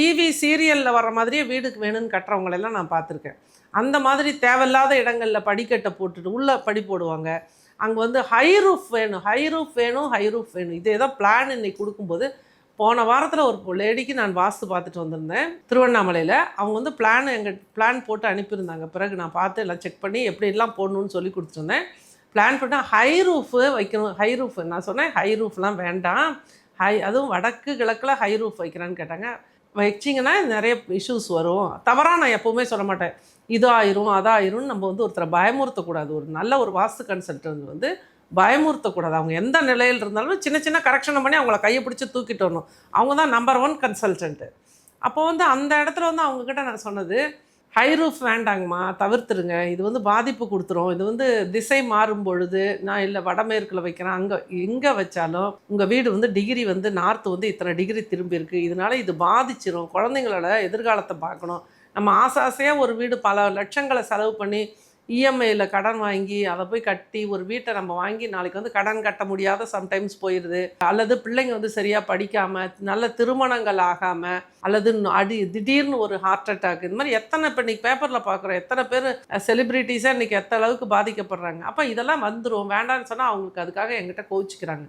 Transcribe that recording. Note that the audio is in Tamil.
டிவி சீரியலில் வர்ற மாதிரியே வீடுக்கு வேணும்னு கட்டுறவங்களெல்லாம் நான் பார்த்துருக்கேன். அந்த மாதிரி தேவையில்லாத இடங்களில் படிக்கட்டை போட்டுட்டு உள்ளே படி போடுவாங்க. அங்கே வந்து ஹை ரூஃப் வேணும் ஹை ரூஃப் வேணும் ஹை ரூஃப் வேணும். இதே தான் பிளான் இன்னைக்கு கொடுக்கும்போது போன வாரத்தில் ஒரு லேடிக்கு நான் வாஸ்து பார்த்துட்டு வந்திருந்தேன். திருவண்ணாமலையில் அவங்க வந்து பிளான் எங்கள் பிளான் போட்டு அனுப்பியிருந்தாங்க. பிறகு நான் பார்த்து எல்லாம் செக் பண்ணி எப்படிலாம் போடணும்னு சொல்லி கொடுத்துருந்தேன் பிளான் பண்ணால் ஹை ரூஃபு வைக்கணும் ஹை ரூஃப் நான் சொன்னேன் ஹை ரூஃப்லாம் வேண்டாம். ஹை அதுவும் வடக்கு கிழக்கில் ஹை ரூஃப் வைக்கிறான்னு கேட்டாங்க. வச்சிங்கன்னா நிறைய இஷ்யூஸ் வரும். தவறாக நான் எப்போவுமே சொல்ல மாட்டேன். இது அதாயிரும்னு நம்ம வந்து ஒருத்தரை பயமுறுத்தக்கூடாது. ஒரு நல்ல ஒரு வாஸ்து கன்சல்டன்ட் வந்து பயமுறுத்தக்கூடாது. அவங்க எந்த நிலையில் இருந்தாலும் சின்ன சின்ன கரெக்ஷனை பண்ணி அவங்கள கையை பிடிச்சி தூக்கிட்டு வரணும். அவங்க தான் நம்பர் ஒன் கன்சல்டன்ட்டு அப்போ வந்து அந்த இடத்துல வந்து அவங்கக்கிட்ட நான் சொன்னது ஹை ரூஃப் வேண்டாங்கம்மா தவிர்த்துருங்க. இது வந்து பாதிப்பு கொடுத்துரும். இது வந்து திசை மாறும் பொழுது நான் இல்லை வடமேற்கில் வைக்கிறேன் அங்கே எங்கே வச்சாலும் உங்கள் வீடு வந்து டிகிரி வந்து நார்த்து வந்து இத்தனை டிகிரி திரும்பி இருக்குது இதனால இது பாதிச்சிரும். குழந்தைங்களோட எதிர்காலத்தை பார்க்கணும். நம்ம ஆசை ஆசையாக ஒரு வீடு பல லட்சங்களை செலவு பண்ணி இஎம்ஐயில் கடன் வாங்கி அதை போய் கட்டி ஒரு வீட்டை நம்ம வாங்கி நாளைக்கு வந்து கடன் கட்ட முடியாத சம்டைம்ஸ் போயிடுது அல்லது பிள்ளைங்க வந்து சரியாக படிக்காமல் நல்ல திருமணங்கள் ஆகாமல் அல்லது அடி திடீர்னு ஒரு ஹார்ட் அட்டாக் இந்த மாதிரி எத்தனை இப்போ இன்னைக்கு பேப்பரில் பார்க்குறோம் எத்தனை பேர் செலிப்ரிட்டிஸாக இன்றைக்கி எத்த அளவுக்கு பாதிக்கப்படுறாங்க. அப்போ இதெல்லாம் வந்துடும் வேண்டாம்னு சொன்னால் அவங்களுக்கு அதுக்காக எங்கிட்ட கோச்சிக்கிறாங்க